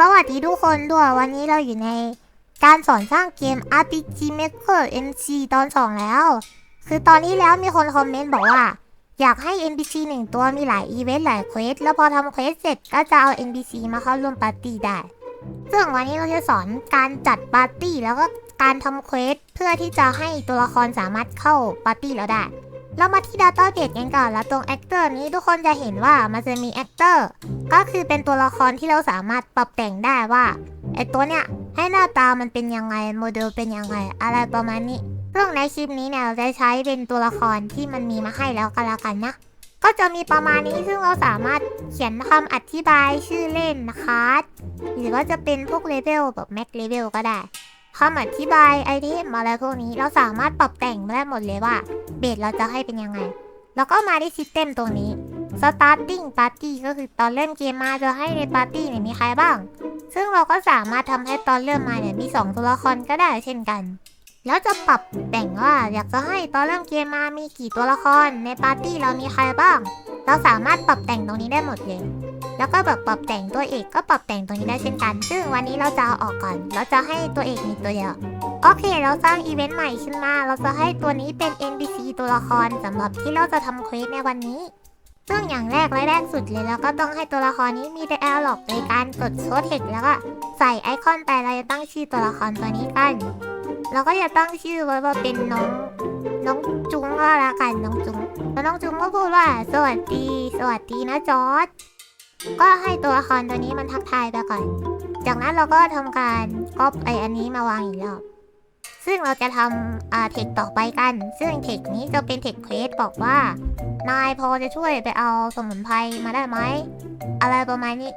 สวัสดีทุกคนด้วยวันนี้เราอยู่ในการสอนสร้างเกม RPG Maker MC ตอน 2 แล้ว คือตอนนี้แล้วมีคนคอมเมนต์บอกว่า อยากให้ NPC หนึ่งตัวมีหลายอีเวนต์หลายเควสแล้วพอทำเควสเสร็จก็จะเอา NPC มาเข้าร่วมปาร์ตี้ได้ ซึ่งวันนี้เราจะสอนการจัดปาร์ตี้แล้วก็การทำเควสเพื่อที่จะให้ตัวละครสามารถเข้าปาร์ตี้เราได้ เรามาที่ Data Base กันก่อนแล้วตรง Actor นี้ทุกคนจะเห็นว่ามันจะมี Actor ก็คือเป็นตัวละครที่เราสามารถปรับแต่งได้ว่าไอตัวเนี้ยให้หน้าตามันเป็นยังไงโมเดลเป็นยังไง อะไรประมาณนี้ซึ่งในคลิปนี้เนี่ยเราจะใช้เป็นตัวละครที่มันมีมาให้แล้วก็แล้วกันนะก็จะมีประมาณนี้ซึ่งเราสามารถเขียนคำอธิบายชื่อเล่นนะคะ หรือว่าจะเป็นพวกเลเวลแบบแม็กเลเวลก็ได้ คำอธิบายไอเทมอะไรพวกนี้เราสามารถปรับแต่งได้หมดเลยว่า เบสเราจะให้เป็นยังไง แล้วก็มาที่ซิสเต็มตรงนี้ starting party ก็คือตอนเริ่มเกมมาจะให้ในปาร์ตี้เนี่ยมีใครบ้าง ซึ่งเราก็สามารถทำให้ตอนเริ่มมาเนี่ยมี 2 ตัวละครก็ได้เช่นกัน แล้วจะปรับแต่งว่าอยากจะให้ตอนเริ่มเกมมามีกี่ตัวละครในปาร์ตี้เรามีใครบ้าง เราสามารถปรับแต่งตรงนี้ได้หมดเลย แล้วก็แบบปรับแต่งตัวเอกก็ปรับแต่งตรงนี้ได้เช่นกัน ซึ่งวันนี้เราจะเอาออกก่อน เราจะให้ตัวเอกมีตัวเดียวโอเค เราสร้างอีเวนต์ใหม่ขึ้นมา เราจะให้ตัวนี้เป็น NPC ตัวละครสำหรับที่เราจะทำเควสในวันนี้ ซึ่งอย่างแรกและแรกสุดเลยเราก็ต้องให้ตัวละครนี้มีแต่แอลล็อกในการกดโชว์เทคแล้วก็ใส่ไอคอนไปเราจะตั้งชื่อตัวละครตัวนี้กัน เราก็จะตั้งชื่อไว้ว่าเป็นน้องน้องจุงก็แล้วกันน้องจุงแล้วน้องจุงก็พูดว่า สวัสดี สวัสดีนะจอร์ด ก็ให้ตัวละครตัวนี้มันทักทายไปก่อน จากนั้นเราก็ทำการก๊อปไออันนี้มาวางอีกรอบ ซึ่งเราจะทำเทคต่อไปกัน ซึ่งเทคนี้จะเป็นเทคเควสบอกว่า นายพอจะช่วยไปเอาสมุนไพรมาได้ไหม อะไรประมาณนี้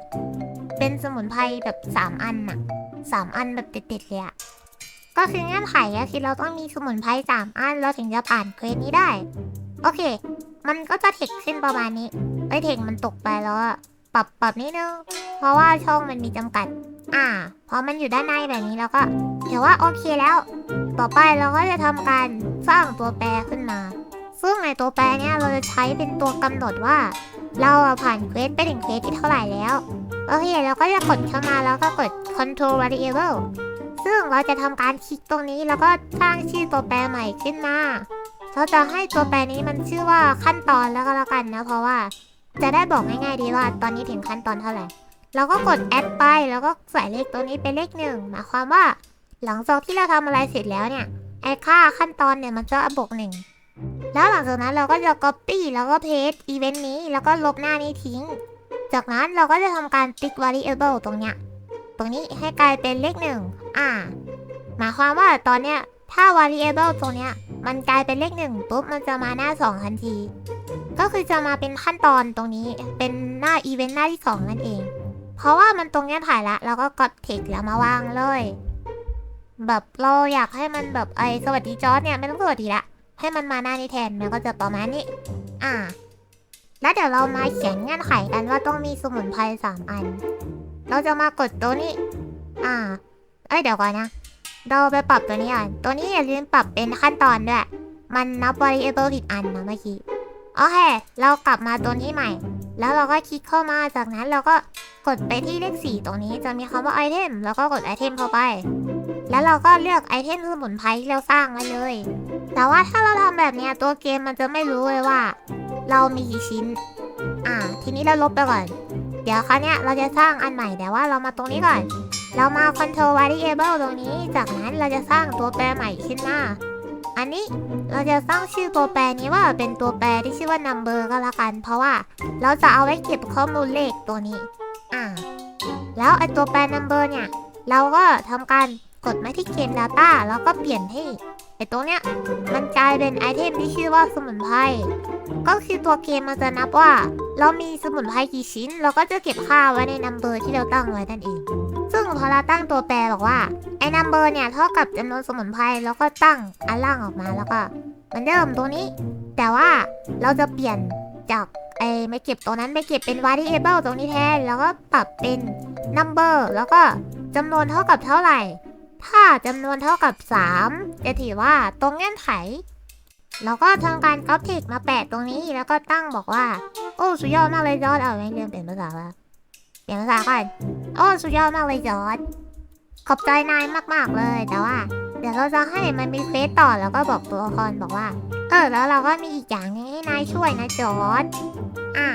เป็นสมุนไพรแบบสามอันน่ะสามอันแบบเด็ดๆเลยอะก็คือเงื่อนไขก็คือเราต้องมีสมุนไพรสามอันเราถึงจะผ่านเควสนี้ได้ โอเค มันก็จะเทคขึ้นประมาณนี้ไอเทคมันตกไปแล้วอะ ปรับปรับนิดนึง เพราะว่าช่องมันมีจำกัด อ่า พอมันอยู่ด้านในแบบนี้แล้วก็เดี๋ยวว่าโอเคแล้ว ต่อไปเราก็จะทำการสร้างตัวแปรขึ้นมา ซึ่งในตัวแปรเนี้ยเราจะใช้เป็นตัวกำหนดว่า เราอะผ่านเควสไปถึงเควสที่เท่าไหร่แล้ว โอเคเราก็จะกดเข้ามาแล้วก็กด control variable ซึ่งเราจะทำการคลิกตรงนี้แล้วก็สร้างชื่อตัวแปรใหม่ขึ้นมาเราจะให้ตัวแปรนี้มันชื่อว่าขั้นตอนแล้วก็แล้วกันนะ เพราะว่า จะได้บอกง่ายๆดีว่าตอนนี้ถึงขั้นตอนเท่าไหร่ เราก็กด add ไปแล้วก็ใส่เลขตัวนี้เป็นเลขหนึ่งหมายความว่า หลังจากที่เราทำอะไรเสร็จแล้วเนี่ยไอค่าขั้นตอนเนี่ยมันจะบวกหนึ่งแล้วหลังจากนั้นเราก็จะ copy แล้วก็ paste อีเวนต์นี้แล้วก็ลบหน้านี้ทิ้ง จากนั้นเราก็จะทำการติ๊ก variable ตรงเนี้ย ตรงนี้ให้กลายเป็นเลขหนึ่งอ่า หมายความว่าตอนเนี้ยถ้า variable ตรงเนี้ยมันกลายเป็นเลขหนึ่งปุ๊บมันจะมาหน้าสองทันที ก็คือจะมาเป็นขั้นตอนตรงนี้เป็นหน้าอีเวนต์หน้าที่สองนั่นเอง เพราะว่ามันตรงนี้ถ่ายละแล้วก็กด text แล้วมาวางเลย แบบเราอยากให้มันแบบไอสวัสดีจอร์ดเนี่ยไม่ต้องสวัสดีละให้มันมาหน้านี้แทนมันก็จะประมาณนี้ อ่า แล้วเดี๋ยวเรามาเขียนเงื่อนไขกันว่าต้องมีสมุนไพรสามอัน เราจะมากดตัวนี้ อ่า เอ้ยเดี๋ยวก่อนนะ เราไปปรับตัวนี้ก่อน ตัวนี้อย่าลืมปรับเป็นขั้นตอนด้วย มันนับ variable ผิดอันนะเมื่อกี้ โอเค เรากลับมาตัวนี้ใหม่ แล้วเราก็คลิกเข้ามาจากนั้นเราก็กดไปที่เลขสี่ตรงนี้จะมีคำว่าไอเทมแล้วก็กดไอเทมเข้าไป แล้วเราก็เลือกไอเทมสมุนไพรที่เราสร้างไว้เลย แต่ว่าถ้าเราทำแบบเนี้ยตัวเกมมันจะไม่รู้เลยว่า เรามีกี่ชิ้น อ่า ทีนี้เราลบไปก่อน เดี๋ยวคราวเนี้ยเราจะสร้างอันใหม่แต่ว่าเรามาตรงนี้ก่อน เรามา control variable ตรงนี้ จากนั้นเราจะสร้างตัวแปรใหม่ขึ้นมา อันนี้เราจะสร้างชื่อตัวแปรนี้ว่าเป็นตัวแปรที่ชื่อว่า number ก็แล้วกัน เพราะว่าเราจะเอาไว้เก็บข้อมูลเลขตัวนี้ อ่า แล้วไอตัวแปร number เนี่ย เราก็ทำการกดมาที่เกม data แล้วก็เปลี่ยนให้ไอตัวเนี้ยมันกลายเป็นไอเทมที่ชื่อว่าสมุนไพร ก็คือตัวเกมมันจะนับว่า เรามีสมุนไพรกี่ชิ้น เราก็จะเก็บค่าไว้ในนัมเบอร์ที่เราตั้งไว้นั่นเอง ซึ่งพอเราตั้งตัวแปรบอกว่าไอ้นัมเบอร์เนี่ยเท่ากับจำนวนสมุนไพรแล้วก็ตั้งอันล่างออกมาแล้วก็เหมันเดิมตัวนี้ แต่ว่าเราจะเปลี่ยนจากไอ้ไม่เก็บตัวนั้นไปเก็บเป็น variable ตรงนี้แทนแล้วก็ปรับเป็น number แล้วก็จำนวนเท่ากับเท่าไหร่ ถ้าจำนวนเท่ากับ 3 จะถือว่าตรงเงื่อนไขเราก็ทำการก๊อปเทคมาแปะตรงนี้แล้วก็ตั้งบอกว่า โอ้สุดยอดมากเลยยอดเอาไม่เรียนเป็นภาษาว่าเสียงภาษาก่อน โอ้สุดยอดมากเลยจอร์ดขอบใจนายมากๆเลยแต่ว่า เดี๋ยวเราจะให้มันมีเควสต่อแล้วก็บอกตัวละครบอกว่า เออ แล้วเราก็มีอีกอย่างนึงให้นายช่วยนะจอร์ดอ่า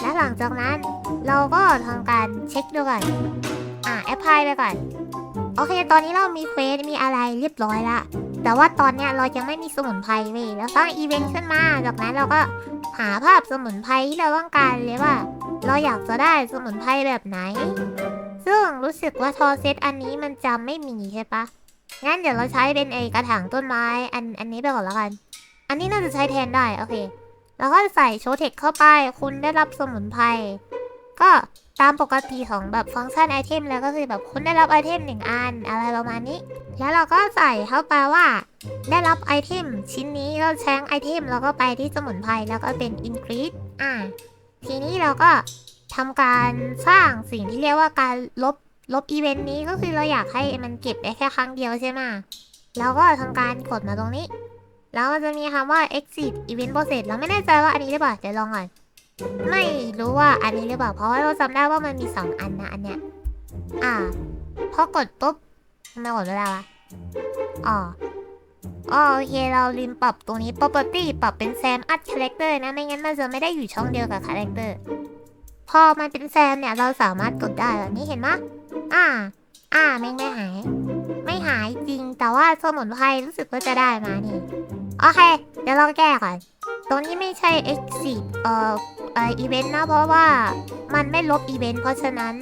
แล้วหลังจากนั้นเราก็ทำการเช็คดูก่อนอ่าแอปพลายไปก่อน โอเค ตอนนี้เรามีเควสมีอะไรเรียบร้อยละแต่ว่าตอนเนี้ยเรายังไม่มีสมุนไพรเว้ยแล้วสร้างอีเวนต์ขึ้นมาจากนั้นเราก็หาภาพสมุนไพรที่เราต้องการเลยว่า เราอยากจะได้สมุนไพรแบบไหน ซึ่งรู้สึกว่าทอเซตอันนี้มันจะไม่มีใช่ปะงั้นเดี๋ยวเราใช้เป็นไอกระถางต้นไม้อันอันนี้ไปก่อนแล้วกัน อันนี้น่าจะใช้แทนได้โอเค แล้วก็ใส่โชว์เทคเข้าไป คุณได้รับสมุนไพร ก็ตามปกติของแบบฟังก์ชันไอเทมแล้วก็คือแบบคุณได้รับไอเทมหนึ่งอันอะไรประมาณนี้ แล้วเราก็ใส่เข้าไปว่า ได้รับไอเทมชิ้นนี้ก็แชงไอเทมแล้วก็ไปที่สมุนไพรแล้วก็เป็น increase อ่า ทีนี้เราก็ทำการสร้างสิ่งที่เรียกว่าการลบลบอีเวนต์นี้ก็คือเราอยากให้มันเก็บได้แค่ครั้งเดียวใช่ไหมแล้วก็ทำการกดมาตรงนี้ แล้วก็จะมีคำว่า exit event process เราไม่แน่ใจว่าอันนี้หรือเปล่าเดี๋ยวลองก่อน ไม่รู้ว่าอันนี้หรือเปล่า เพราะว่าเราจำได้ว่ามันมีสองอันนะอันเนี้ย อ่า พอกดปุ๊บทำไมกดไม่ได้วะอ๋อ อ๋อโอเคเราลืมปรับตรงนี้ property ปรับเป็น Sam Art Character นะไม่งั้นมันจะไม่ได้อยู่ช่องเดียวกับ Character พอมันเป็นแซมเนี่ยเราสามารถกดได้แบบนี้เห็นไหมอ่า อ่าแม่งไม่หาย ไม่หายจริงแต่ว่าสมุนไพรรู้สึกว่าจะได้มานี่โอเค เดี๋ยวเราแก้ก่อน ตรงนี้ไม่ใช่ exit เอ่อเอ่ออีเวนต์นะเพราะว่ามันไม่ลบอีเวนต์เพราะฉะนั้น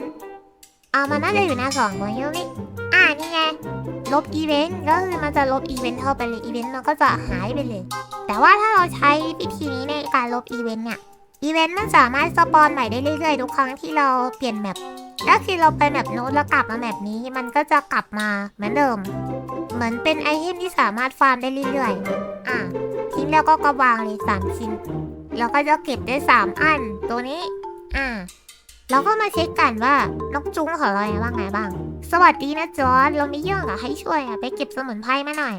อ่ามันน่าจะอยู่หน้าสองตรงนี้ตรงนี้อ่า นี่ไง ลบอีเวนต์ก็คือมันจะลบอีเวนต์เข้าไปเลยอีเวนต์มันก็จะหายไปเลย แต่ว่าถ้าเราใช้วิธีนี้ในการลบอีเวนต์เนี่ย อีเวนต์มันสามารถสปอนใหม่ได้เรื่อยๆ ทุกครั้งที่เราเปลี่ยนแมปก็คือเราไปแมปโน้ตแล้วกลับมาแมปนี้มันก็จะกลับมาเหมือนเดิม เหมือนเป็นไอเทมที่สามารถฟาร์มได้เรื่อยๆ อะทิ้งแล้วก็กระวางเลยสามชิ้น แล้วก็จะเก็บได้สามอันตัวนี้ อะ เราก็มาเช็คกันว่านกจุ้งของเราเนี่ยว่าไงบ้าง สวัสดีนะจอร์ดเรามีเรื่องอะให้ช่วยอะไปเก็บสมุนไพรมาหน่อย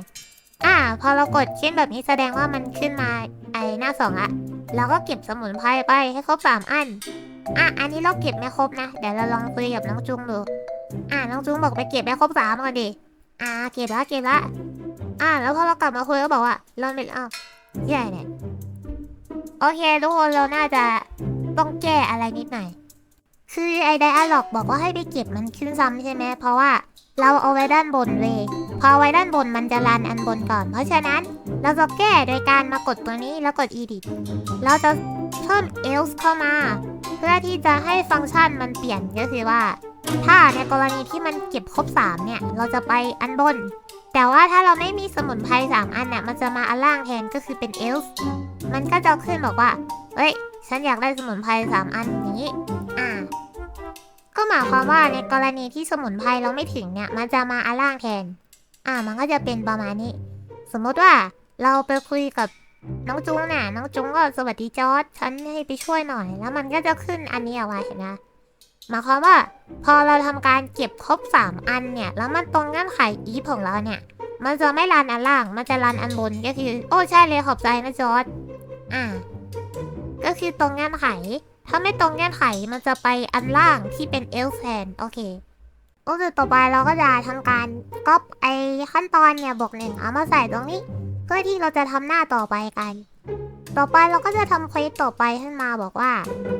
อะพอเรากดเช่นแบบนี้แสดงว่ามันขึ้นมาไอหน้าสองละเราก็เก็บสมุนไพรไปให้ครบสามอัน อะ อันนี้เราเก็บไม่ครบนะ เดี๋ยวเราลองคุยกับน้องจุ้งดู อะน้องจุ้งบอกไปเก็บให้ครบสามก่อนดิ อะเก็บละเก็บละ อะแล้วพอเรากลับมาคุยก็บอกว่า เราไม่เอาที่เนี่ย โอเคทุกคนเราน่าจะต้องแก้อะไรนิดหน่อย คือไอไดอะล็อกบอกว่าให้ไปเก็บมันขึ้นซ้ำใช่ไหมเพราะว่าเราเอาไว้ด้านบนเลยพอไว้ด้านบนมันจะรันอันบนก่อน เพราะฉะนั้นเราจะแก้โดยการมากดตัวนี้แล้วกด edit เราจะเพิ่ม else เข้ามา เพื่อที่จะให้ฟังก์ชันมันเปลี่ยนก็คือว่า ถ้าในกรณีที่มันเก็บครบ 3 เนี่ย เราจะไปอันบน แต่ว่าถ้าเราไม่มีสมุนไพร3อันเนี่ยมันจะมาอันล่างแทนก็คือเป็น else มันก็จะขึ้นบอกว่าเฮ้ย ฉันอยากได้สมุนไพร3อันนี้ อ่าก็หมายความว่าในกรณีที่สมุนไพรเราไม่ถึงเนี่ย มันจะมาอันล่างแทน อ่า มันก็จะเป็นประมาณนี้ สมมติว่าเราไปคุยกับน้องจุ้งเนี่ยน้องจุ้งก็สวัสดีจอร์ดฉันให้ไปช่วยหน่อย แล้วมันก็จะขึ้นอันนี้เอาไว้เห็นไหมหมายความว่า พอเราทำการเก็บครบ 3 อันเนี่ย แล้วมันตรงเงื่อนไขอีฟของเราเนี่ย มันจะไม่รันอันล่าง มันจะรันอันบนก็คือ โอ้ใช่เลยขอบใจนะจอร์ดอ่า ก็คือตรงเงื่อนไข ถ้าไม่ตรงเงื่อนไขมันจะไปอันล่างที่เป็นเอลแฟนโอเคโอเคต่อไปเราก็จะทำการก๊อปไอขั้นตอนเนี่ยบวกหนึ่งเอามาใส่ตรงนี้ เพื่อที่เราจะทำหน้าต่อไปกัน ต่อไปเราก็จะทำเควสต่อไปขึ้นมาบอกว่า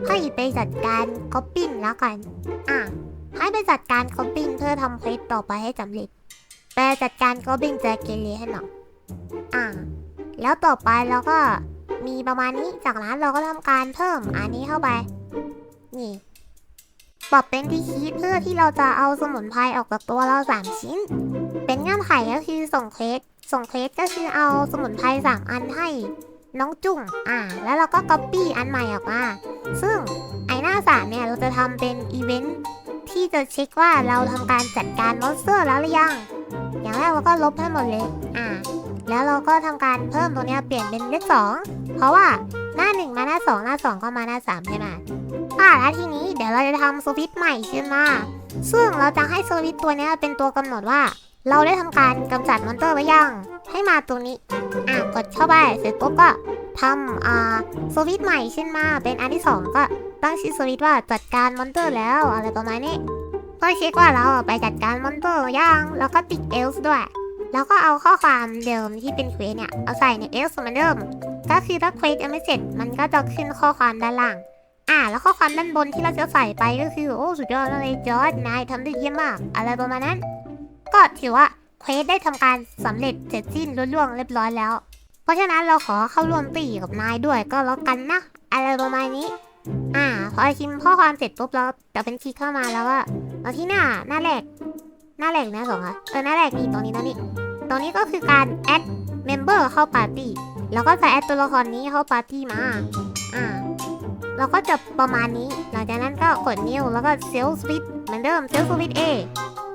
ให้ไปจัดการก๊อปปิ้งแล้วกัน อะ ให้ไปจัดการก๊อปปิ้งเพื่อทำเควสต่อไปให้สำเร็จไปจัดการก๊อปปิ้งแจเกเรให้หน่อยอะแล้วต่อไปเราก็ มีประมาณนี้จากนั้นเราก็ทำการเพิ่มอันนี้เข้าไป นี่ปรับเป็นที่คีย์เพื่อที่เราจะเอาสมุนไพรออกจากตัวเราสามชิ้น เป็นเงื่อนไขก็คือส่งเคสส่งเคสก็คือเอาสมุนไพรสามอันให้น้องจุ้งอ่า แล้วเราก็ก๊อปปี้อันใหม่ออกมา ซึ่งไอหน้าสามเนี่ยเราจะทำเป็นอีเวนท์ที่จะเช็คว่าเราทำการจัดการมอนสเตอร์แล้วหรือยัง อย่างแรกเราก็ลบให้หมดเลย อ่า แล้วเราก็ทำการเพิ่มตัวนี้เปลี่ยนเป็นเลขสองเพราะว่าหน้าหนึ่งมาหน้าสองหน้าสองก็มาหน้าสามใช่ไหมอ่าแล้วทีนี้เดี๋ยวเราจะทำสวิตใหม่ขึ้นมาซึ่งเราจะให้สวิตตัวนี้เป็นตัวกำหนดว่า เราได้ทำการกำจัดมอนเตอร์ไว้ยังให้มาตรงนี้อะกดเข้าไปเสร็จปุ๊บก็ทำอ่าสวิตใหม่ขึ้นมาเป็นอันที่สองก็ตั้งชื่อสวิตว่าจัดการมอนเตอร์แล้วอะไรประมาณนี้ก็เช็คว่าเราไปจัดการมอนเตอร์ยังแล้วก็ติดเอลส์ด้วย แล้วก็เอาข้อความเดิมที่เป็นเควสเนี่ย เอาใส่ในเอลส์เหมือนเดิม ก็คือถ้าเควสยังไม่เสร็จ มันก็จะขึ้นข้อความด้านล่าง อ่า แล้วข้อความด้านบนที่เราจะใส่ไปก็คือ โอ้ สุดยอดเลยจอร์ดนายทำได้เยี่ยมมาก อะไรประมาณนั้น ก็ถือว่าเควสได้ทำการสำเร็จเสร็จสิ้นรุ่ล่วงเรียบร้อยแล้ว เพราะฉะนั้นเราขอเข้าร่วมตีกับนายด้วยก็แล้วกันนะ อะไรประมาณนี้ อ่า พอพิมพ์ข้อความเสร็จปุ๊บเราจะเป็นคลิกเข้ามาแล้วก็มาที่หน้าหน้าแรกหน้าแรกหน้าสองอะเออหน้าแรกนี่ตรงนี้ตรงนี้ ตรงนี้ก็คือการ add member เข้าปาร์ตี้แล้วก็จะแอดตัวละครนี้เข้าปาร์ตี้มา อ่าเราก็จะประมาณนี้ หลังจากนั้นก็กดนิ้วแล้วก็เซลล์สวิตเหมือนเดิมเซลล์สวิตเอ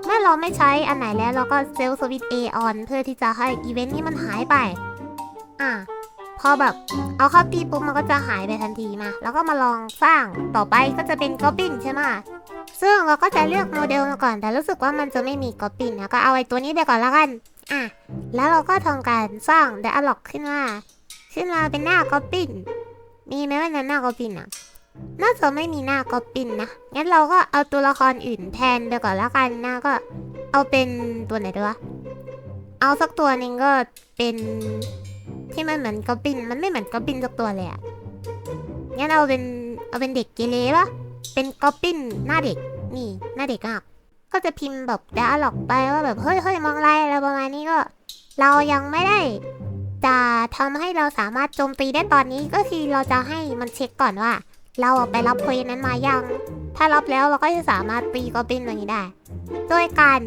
เมื่อเราไม่ใช้อันไหนแล้วเราก็เซลล์สวิตเอออนเพื่อที่จะให้อีเวนต์นี้มันหายไป อ่าพอแบบเอาเข้าตีปุ๊บมันก็จะหายไปทันทีมา แล้วก็มาลองสร้างต่อไปก็จะเป็นกอบบินใช่ไหมซึ่งเราก็จะเลือกโมเดลมาก่อน แต่รู้สึกว่ามันจะไม่มีกอบบินนะก็เอาไอ้ตัวนี้ไปก่อนละกัน อะ แล้วเราก็ทำการสร้าง d ดอะล็อกขึ้นมา ขึ้นมาเป็นหน้ากอบบินมีไหมว่าหน้ากอบบินอะน่าจะไม่มีหน้ากอบบินนะ งั้นเราก็เอาตัวละครอื่นแทนไปก่อนละกันหนะก็เอาเป็นตัวไหนดีวะ เอาสักตัวหนึ่งก็เป็นที่มันเหมือนกอบบิน มันไม่เหมือนกอบบินสักตัวเลยอะงั้นเอาเป็นเอาเป็นเด็กเกเรปะเป็นกอบบินหน้าเด็ก นี่หน้าเด็กมา ก็จะพิมพ์แบบดาล็อกไปว่าแบบเฮ้ยเฮ้ยมองอะไรอะไรประมาณนี้ก็ เรายังไม่ได้ จะทำให้เราสามารถโจมตีได้ตอนนี้ก็คือเราจะให้มันเช็คก่อนว่า เราไปรับเควสนั้นมายัง ถ้ารับแล้วเราก็จะสามารถตีกอบินตัวนี้ได้ โดยการ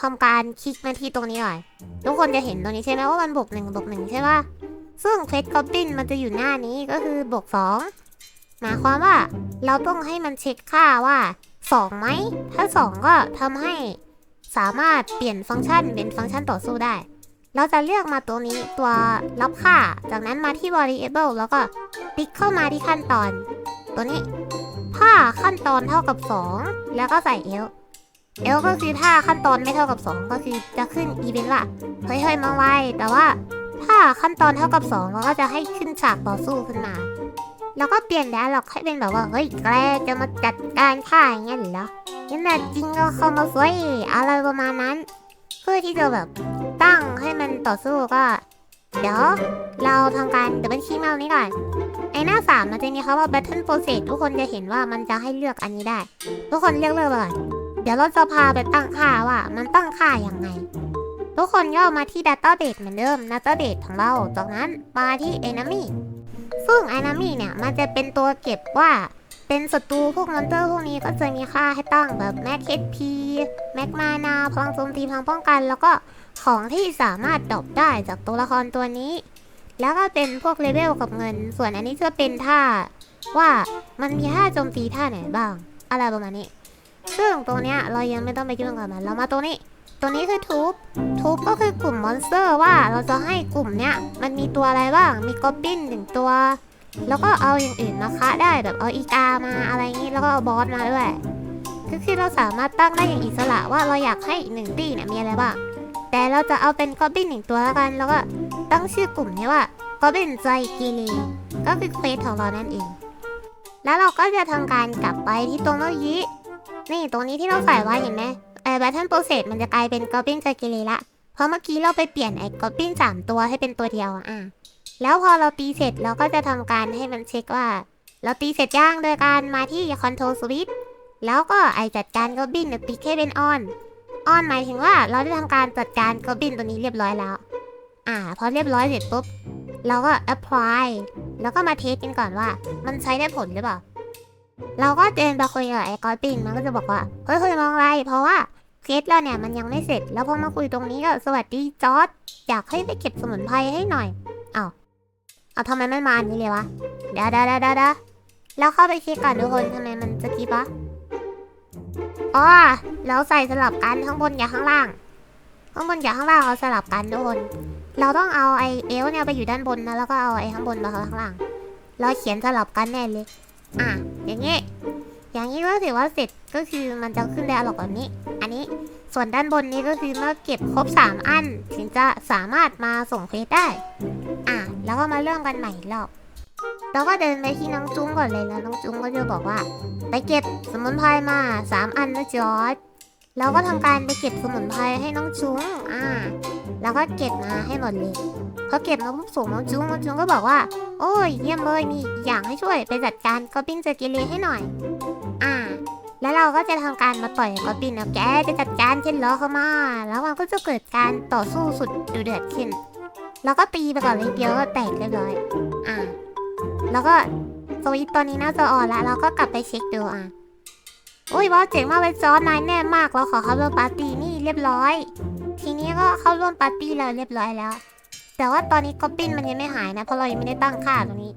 ทำการคลิกมาที่ตรงนี้หน่อย ทุกคนจะเห็นตรงนี้ใช่ไหมว่ามันบวกหนึ่งบวกหนึ่งใช่ปะซึ่งเควสกอบินมันจะอยู่หน้านี้ก็คือบวกสองหมายความว่าเราต้องให้มันเช็คค่าว่า สองไหม ถ้าสองก็ทำให้สามารถเปลี่ยนฟังก์ชันเป็นฟังก์ชันต่อสู้ได้ เราจะเลือกมาตัวนี้ตัวรับค่า จากนั้นมาที่ variable แล้วก็ติ๊กเข้ามาที่ขั้นตอน ตัวนี้ ถ้าขั้นตอนเท่ากับ 2 แล้วก็ใส่ l l ก็คือถ้าขั้นตอนไม่เท่ากับ 2 ก็คือจะขึ้นอีเวนต์ว่าเฮ้ยเฮ้ยมองไวแต่ว่าถ้าขั้นตอนเท่ากับ2เราก็จะให้ขึ้นฉากต่อสู้ขึ้นมา แล้วก็เปลี่ยนดาล็อกให้เป็นแบบว่าเฮ้ยแกจะมาจัดการข้าอย่างเงี้ยเหรอยันน่ะจริงก็เข้ามาสวยอะไรประมาณนั้น เพื่อที่จะแบบตั้งให้มันต่อสู้ก็ เดี๋ยวเราทำการเดี๋ยวเป็นคีเมานี้ก่อนไอหน้าสามมันจะมีคำว่า battle process ทุกคนจะเห็นว่ามันจะให้เลือกอันนี้ได้ ทุกคนเลือกเลือกไปก่อนเดี๋ยวเราจะพาไปตั้งค่าว่ามันตั้งค่าอย่างไง ทุกคนก็มาที่ database เหมือนเดิม database ของเราจากนั้นมาที่ enemy ซึ่ง enemy เนี่ยมันจะเป็นตัวเก็บว่าเป็นศัตรูพวกมอนเตอร์พวกนี้ก็จะมีค่าให้ตั้งแบบ max HP max mana พลังโจมตีพลังป้องกัน แล้วก็ของที่สามารถดรอปได้จากตัวละครตัวนี้ แล้วก็เป็นพวกเลเวลกับเงิน ส่วนอันนี้จะเป็นท่าว่ามันมีท่าโจมตีท่าไหนบ้าง อะไรประมาณนี้ ซึ่งตรงเนี้ยเรายังไม่ต้องไปยุ่งกับมัน เรามาตรงนี้ ตรงนี้คือทูบทูบก็คือกลุ่มมอนสเตอร์ว่าเราจะให้กลุ่มเนี้ยมันมีตัวอะไรบ้าง มีกอบบินหนึ่งตัว แล้วก็เอาอย่างอื่นมาคะได้แบบเอาอีกามาอะไรอย่างนี้แล้วก็เอาบอสมาด้วยก็คือเราสามารถตั้งได้อย่างอิสระว่าเราอยากให้หนึ่งตีเนี่ยมีอะไรบ้างแต่เราจะเอาเป็นกอบบินหนึ่งตัวแล้วกันแล้วก็ตั้งชื่อกลุ่มนี้ว่ากอบบินใจกีรีก็คือเควสของเรานั่นเอง แล้วเราก็จะทำการกลับไปที่ตรงเมื่อกี้นี่ตรงนี้ที่เราใส่ไว้เห็นไหม ไอ้แบทเทิลโปรเซสมันจะกลายเป็นกอบบินใจกีรีละ เพราะเมื่อกี้เราไปเปลี่ยนไอ้กอบบินสามตัวให้เป็นตัวเดียวอะอะแล้วพอเราตีเสร็จเราก็จะทำการให้มันเช็คว่า เราตีเสร็จย่างโดยการมาที่ Control Switch แล้วก็ไอจัดการกอบบินติ๊กให้เป็นออนออนหมายถึงว่าเราได้ทำการจัดการกอบบินตัวนี้เรียบร้อยแล้ว อ่าพอเรียบร้อยเสร็จปุ๊บเราก็ apply แล้วก็มาเทสกันก่อนว่า มันใช้ได้ผลหรือเปล่า เราก็เดินไปคุยกับไอ้กอบบินมันก็จะบอกว่าเฮ้ยเฮ้ยมองอะไร เพราะว่าเคสเราเนี่ยมันยังไม่เสร็จ แล้วพอมาคุยตรงนี้ก็สวัสดีจอร์ดอยากให้ไปเก็บสมุนไพรให้หน่อยเอาทำไมไม่มาอันนี้เลยวะเดี๋ยวเดี๋ยวเดี๋ยวเดี๋ยวแล้วเข้าไปเช็คก่อนทุกคนทำไมมันสกิปะอ๋อเราใส่สลับกันข้างบนกับข้างล่างข้างบนกับข้างล่างเราสลับกันทุกคน เราต้องเอาไอเอลเนี่ยไปอยู่ด้านบนนะแล้วก็เอาไอข้างบนมาข้างล่างเราเขียนสลับกันแน่เลย อะอย่างงี้อย่างนี้ก็ถือว่าเสร็จก็คือมันจะขึ้นได้หรอกแบบนี้ อันนี้ส่วนด้านบนนี้ก็คือเมื่อเก็บครบ 3 อัน ถึงจะสามารถมาส่งเควสได้ อะแล้วก็มาเริ่มกันใหม่รอบเราก็เดินไปที่น้องจุ้งก่อนเลยแล้วน้องจุ้งก็จะบอกว่า ไปเก็บสมุนไพรมาสามอันนะจอร์ดเราก็ทำการไปเก็บสมุนไพรให้น้องจุ้งอ่าแล้วก็เก็บมาให้หมดเลย เขาเก็บมาปุ๊บส่งน้องจุงน้องจุงก็บอกว่า โอ้ยเยี่ยมเลยมีอย่างให้ช่วยไปจัดการกอบบินเจอกิเลให้หน่อย อ่า แล้วเราก็จะทำการมาต่อยกอบบินเอาแกจะจัดการเช่นล้อเข้ามา แล้วมันก็จะเกิดการต่อสู้สุดดุเดือดขึ้นแล้วก็ตีไปก่อนเลยเดียวก็แตกเรียบร้อย อ่า แล้วก็สวิตตัวนี้น่าจะอ่อนละเราก็กลับไปเช็คดูอะอุ้ยบอสเจ๋งมากเลยจอร์ดนายแน่มากเราขอเข้าร่วมปาร์ตี้นี่เรียบร้อย ทีนี้ก็เข้าร่วมปาร์ตี้เราเรียบร้อยแล้ว แต่ว่าตอนนี้ก๊อบบินมันยังไม่หายนะ เพราะเรายังไม่ได้ตั้งค่าตรงนี้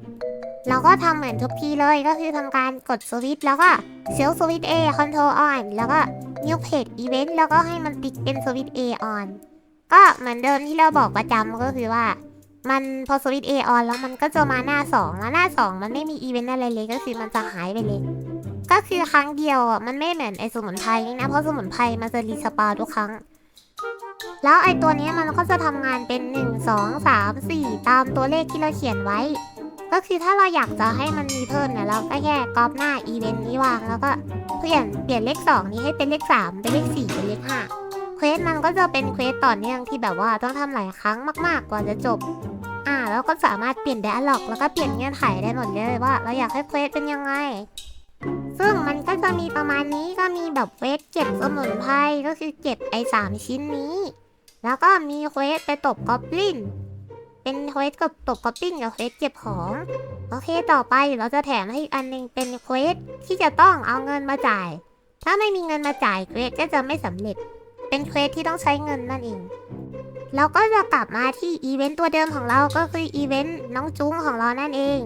เราก็ทำเหมือนทุกทีเลยก็คือทำการกดสวิตช์แล้วก็เซลสวิตช์ A Control On แล้วก็ New Page Event แล้วก็ให้มันติ๊กเป็นสวิตช์ A on ก็เหมือนเดิมที่เราบอกประจำก็คือว่า มันพอสวิตช์ A on แล้วมันก็จะมาหน้า 2 แล้วหน้า 2 มันไม่มีอีเวนต์อะไรเลยก็คือมันจะหายไปเลยก็คือครั้งเดียวอะมันไม่เหมือนไอสมุนไพรนี่นะเพราะสมุนไพรมันจะรีสปาทุกครั้ง แล้วไอตัวนี้มันก็จะทำงานเป็น 1 2 3 4 ตามตัวเลขที่เราเขียนไว้ ก็คือถ้าเราอยากจะให้มันมีเพิ่มเนี่ยเราก็แค่ก๊อปหน้าอีเวนต์นี้วางแล้วก็เปลี่ยนเปลี่ยนเลข 2 นี้ให้เป็นเลข 3 เป็นเลข 4 เป็นเลข 5 เควสมันก็จะเป็นเควสต่อเนื่องที่แบบว่าต้องทำหลายครั้งมาก ๆ กว่าจะจบ อ่าแล้วก็สามารถเปลี่ยนไดอะล็อกแล้วก็เปลี่ยนเงื่อนไขได้หมดเลยว่า เราอยากให้เควสเป็นยังไงซึ่งมันก็จะมีประมาณนี้ก็มีแบบเควสเก็บสมุนไพรก็คือเก็บไอ้สามชิ้นนี้ แล้วก็มีเควสไปตบกอบลิน เป็นเควสกับตบกอบลินกับเควสเก็บของ โอเคต่อไปเราจะแถมให้อีกอันหนึงเป็นเควสที่จะต้องเอาเงินมาจ่าย ถ้าไม่มีเงินมาจ่ายเควสก็จะไม่สำเร็จ เป็นเควสที่ต้องใช้เงินนั่นเอง เราก็จะกลับมาที่อีเวนต์ตัวเดิมของเราก็คืออีเวนต์น้องจุ้งของเรานั่นเอง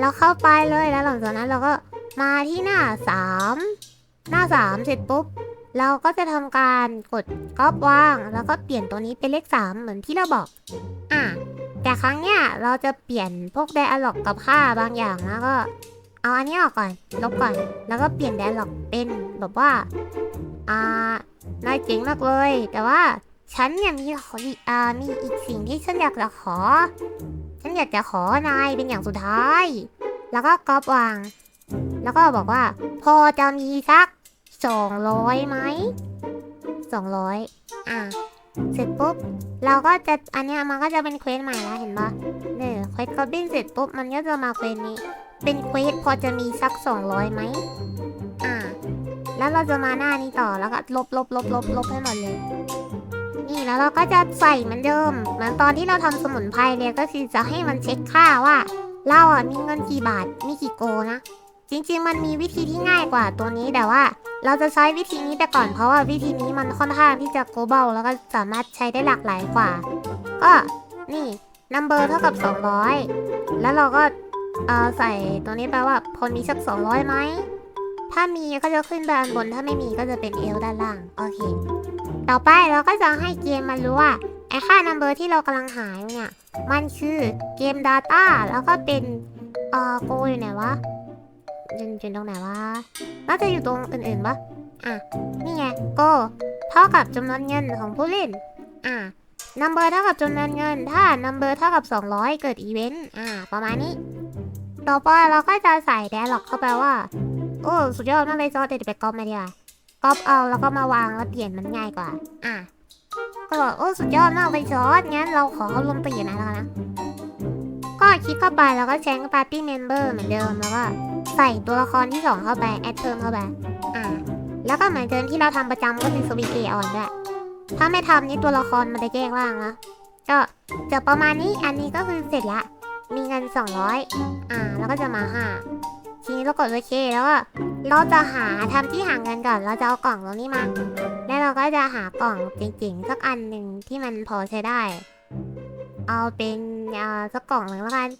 เราเข้าไปเลยแล้วหลังจากนั้นเราก็มาที่หน้า 3 หน้า 3 เสร็จปุ๊บ เราก็จะทำการกดก๊อปวาง แล้วก็เปลี่ยนตัวนี้เป็นเลข 3 เหมือนที่เราบอก อะ แต่ครั้งเนี้ยเราจะเปลี่ยนพวกไดอะล็อกกับค่าบางอย่างแล้วก็ เอาอันนี้ออกก่อน ลบก่อน แล้วก็เปลี่ยนไดอะล็อกเป็นแบบว่า อ่านายเจ๋งมากเลย แต่ว่าฉันเนี่ยมีขออีกอ่ามีอีกสิ่งที่ฉันอยากจะขอ ฉันอยากจะขอนายเป็นอย่างสุดท้าย แล้วก็ก๊อปวาง แล้วก็บอกว่า พอจะมีสัก สองร้อยไหมสองร้อยอะ เสร็จปุ๊บ เราก็จะ อันเนี้ยมันก็จะเป็นเควสใหม่แล้วเห็นปะเนี่ยเควสกอบบินเสร็จปุ๊บ มันก็จะมาเควสนี้ เป็นเควสพอจะมีสักสองร้อยไหมอ่าแล้วเราจะมาหน้านี้ต่อ แล้วก็ลบลบลบลบลบให้หมดเลย นี่แล้วเราก็จะใส่เหมือนเดิม เหมือนตอนที่เราทำสมุนไพรเลยก็คือจะให้มันเช็คค่าว่าเราอะมีเงินกี่บาท มีกี่โกนะ จริง ๆ มันมีวิธีที่ง่ายกว่าตัวนี้แต่ว่าเราจะใช้วิธีนี้ไปก่อนเพราะว่าวิธีนี้มันค่อนข้างที่จะ global แล้วก็สามารถใช้ได้หลากหลายกว่า ก็นี่ number เท่ากับ 200 แล้วเราก็เออใส่ตัวนี้แปลว่าพอมีสัก 200ไหม ถ้ามีก็จะขึ้นไปอันบน ถ้าไม่มีก็จะเป็นเอลด้านล่าง โอเค ต่อไปเราก็จะให้เกมมันรู้ว่า ไอ้ค่า number ที่เรากำลังหายเนี่ย มันคือเกม data แล้วก็เป็นเอ่อ go อยู่ไหนวะ ยู่อยู่ตรงไหนวะน่าจะอยู่ตรงอื่นๆปะอะ นี่ไง go เท่ากับจำนวนเงินของผู้เล่น อะ number เท่ากับจำนวนเงิน ถ้า number เท่ากับ 200 เกิดอีเวนต์ อะ ประมาณนี้ ต่อไปเราก็จะใส่ dialog เข้าไปว่า โอ้ สุดยอดมากเลยจอเดี๋ยวไปก๊อปมาดีกว่าก๊อปเอาแล้วก็มาวางแล้วเปลี่ยนมันง่ายกว่า อะ ก็บอกโอ้ สุดยอดมากเลยจอร์ดงั้นเราขอเข้าร่วมตีนะแล้วนะ ก็คลิกเข้าไปแล้วก็แจ้ง party member เหมือนเดิมแล้วก็ ใส่ตัวละครที่สองเข้าไปแอดเพิ่มเข้าไป อ่า แล้วก็เหมือนเดิมที่เราทำประจำก็คือสวิตเอออนด้วยถ้าไม่ทำนี่ตัวละครมันจะแยกล่างนะก็จะประมาณนี้อันนี้ก็คือเสร็จละ มีเงิน 200 อ่า แล้วก็จะมาหาทีนี้เรากดโอเคแล้วก็เราจะหาทำที่หาเงินก่อน เราจะเอากล่องตรงนี้มา แล้วเราก็จะหากล่องจริงๆสักอันหนึ่งที่มันพอใช้ได้ เอาเป็นอ่าสักกล่องหนึ่งแล้วกัน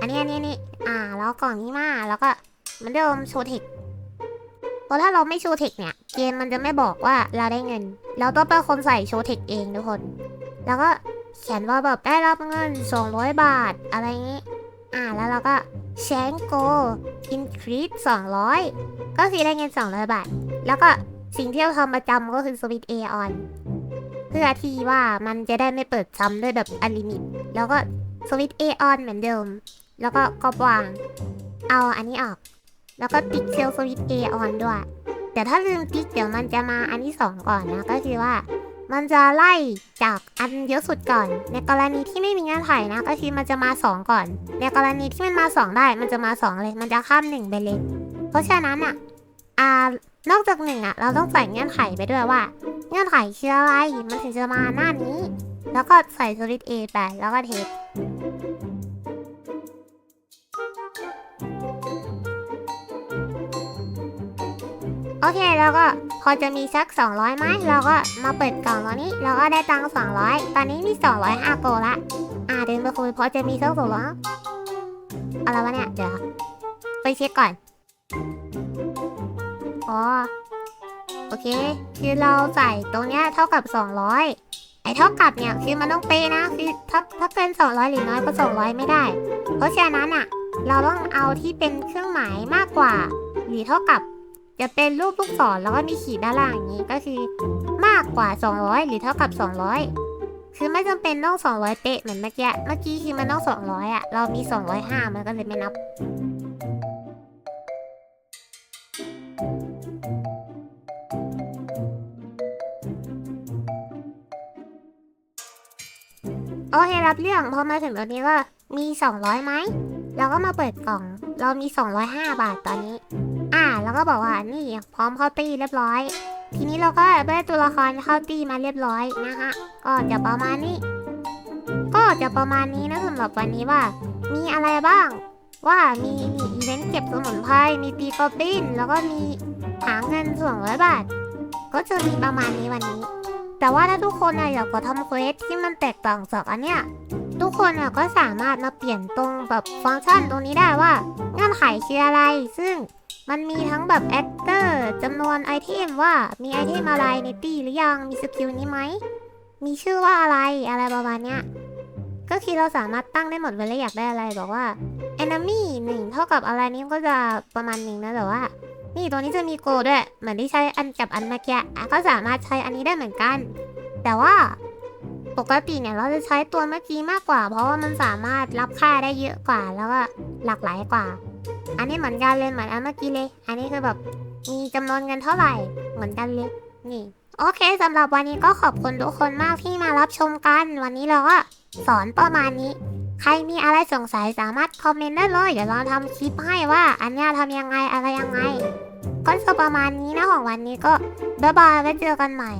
อันนี้อันนี้นี่อ่าแล้วกล่องนี้มาแล้วก็มือนเดิมโชว์เทคเพราะถ้าเราไม่โชว์เทคเนี่ย เกมมันจะไม่บอกว่าเราได้เงิน เราต้องเป็นคนใส่โชว์เทคเองทุกคน แล้วก็เขียนว่าแบบได้รับเงิน 200 บาท อะไรอย่างี้ อ่าแล้วเราก็แชงโก increase 200 ก็คือได้เงิน 200 บาท แล้วก็สิ่งที่เราทำประจำก็คือสวิตเอออนเพื่อที่ว่ามันจะได้ไม่เปิดซ้ำด้วยแบบอลิมิต แล้วก็ สวิตเอออนเหมือนเดิม แล้วก็ก็วาง เอาอันนี้ออก แล้วก็ติ๊กเซลสวิตเอออนด้วย แต่ถ้าลืมติ๊กเดี๋ยวมันจะมาอันที่สองก่อนนะ ก็คือว่า มันจะไล่จากอันเยอะสุดก่อน ในกรณีที่ไม่มีเงื่อนไขนะ ก็คือมันจะมาสองก่อน ในกรณีที่มันมาสองได้ มันจะมาสองเลย มันจะข้ามหนึ่งไปเลย เพราะฉะนั้นอะอ่านอกจากหนึ่งอะ เราต้องใส่เงื่อนไขไปด้วยว่า เงื่อนไขคืออะไร มันถึงจะมาหน้านี้ แล้วก็ใส่สวิตเอไป แล้วก็เทสโอเคแล้วก็พอจะมีสัก 200ไหมเราก็มาเปิดกล่องตัวนี้ เราก็ได้ตังค์200 ตอนนี้มี 205โกละ อ่าเดินไปคุยพอจะมีสักสองร้อยอะไรวะเนี่ย เดี๋ยว ไปเช็คก่อน อ๋อ โอเค คือเราใส่ตรงเนี้ยเท่ากับ 200 ไอ้เท่ากับเนี่ยคือมันต้องเป๊ะนะคือถ้าถ้าเกิน 200 หรือน้อยกว่า200 ไม่ได้ เพราะฉะนั้นอะ เราต้องเอาที่เป็นเครื่องหมายมากกว่า หรือเท่ากับจะเป็นรูปลูกศรแล้วก็มีขีดด้านล่างอย่างนี้ก็คือมากกว่า 200 หรือเท่ากับ 200 คือไม่จำเป็นต้อง 200 เป๊ะเหมือนเมื่อกี้เมื่อกี้คือมันต้อง 200อะเรามี 205 มันก็เลยไม่นับ เครับเรื่องพอมาถึงตรงนี้ก็มี 200ไหมเราก็มาเปิดกล่อง เรามี 205 บาทตอนนี้ อ่า แล้วก็บอกว่านี่พร้อมเข้าตีเรียบร้อย ทีนี้เราก็ได้ตัวละครเข้าตีมาเรียบร้อยนะคะก็จะประมาณนี้ ก็จะประมาณนี้นะสำหรับวันนี้ว่า มีอะไรบ้าง ว่ามีมีอีเวนต์เก็บสมุนไพรมีตีกอบบินแล้วก็มีหาเงินส่วนร้อยบาท ก็จะมีประมาณนี้วันนี้ แต่ว่าถ้าทุกคนอะอยากจะทำเควสที่มันแตกต่างจากอันเนี้ยทุกคนอะก็สามารถมาเปลี่ยนตรงแบบฟังก์ชันตรงนี้ได้ว่าเงื่อนไขคืออะไร ซึ่งมันมีทั้งแบบแอคเตอร์จำนวนไอเทมว่ามีไอเทมอะไรในตีหรือยังมีสกิลนี้ไหมมีชื่อว่าอะไรอะไรประมาณเนี้ยก็คือเราสามารถตั้งได้หมดเวลาอยากได้อะไรบอกว่า enemy หนึ่งเท่ากับอะไรนี้ก็จะประมาณหนึ่งนะแต่ว่า นี่ตัวนี้จะมีโกลด้วย เหมือนที่ใช้อันกับอันเมื่อกี้อ่ก็สามารถใช้อันนี้ได้เหมือนกัน แต่ว่าปกติเนี่ยเราจะใช้ตัวเมื่อกี้มากกว่า เพราะว่ามันสามารถรับค่าได้เยอะกว่าแล้วก็หลากหลายกว่า อันนี้เหมือนกันเลยเหมือนอันเมื่อกี้เลย อันนี้คือแบบมีจำนวนเงินเท่าไหร่เหมือนกันเลยนี่โอเคสำหรับวันนี้ก็ขอบคุณทุกคนมากที่มารับชมกัน วันนี้เราก็สอนประมาณนี้ ใครมีอะไรสงสัยสามารถคอมเมนต์ได้เลย เดี๋ยวเราทำคลิปให้ว่า อันนี้ทำยังไงอะไรยังไง ก็จะประมาณนี้นะของวันนี้ก็บ๊ายบายไว้เจอกันใหม่